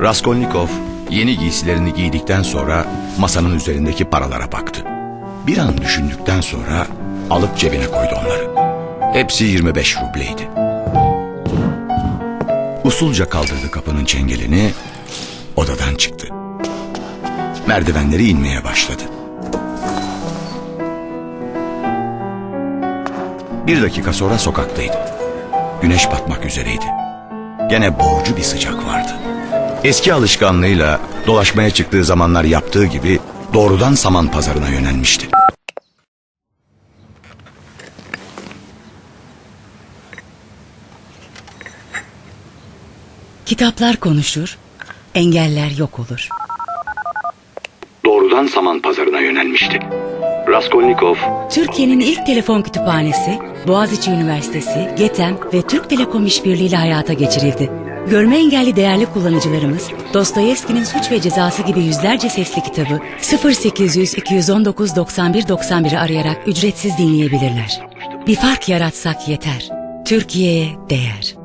Raskolnikov yeni giysilerini giydikten sonra masanın üzerindeki paralara baktı. Bir an düşündükten sonra alıp cebine koydu onları. Hepsi 25 rubleydi. Usulca kaldırdı kapının çengelini, odadan çıktı. Merdivenleri inmeye başladı. Bir dakika sonra sokaktaydı. Güneş batmak üzereydi. Gene boğucu bir sıcak vardı. Eski alışkanlığıyla dolaşmaya çıktığı zamanlar yaptığı gibi doğrudan saman pazarına yönelmişti. Kitaplar konuşur, engeller yok olur. Doğrudan saman pazarına yönelmişti. Raskolnikov Türkiye'nin ilk telefon kütüphanesi, Boğaziçi Üniversitesi, GETEM ve Türk Telekom işbirliğiyle hayata geçirildi. Görme engelli değerli kullanıcılarımız, Dostoyevski'nin Suç ve Cezası gibi yüzlerce sesli kitabı 0800 219 91 91'i arayarak ücretsiz dinleyebilirler. Bir fark yaratsak yeter. Türkiye'ye değer.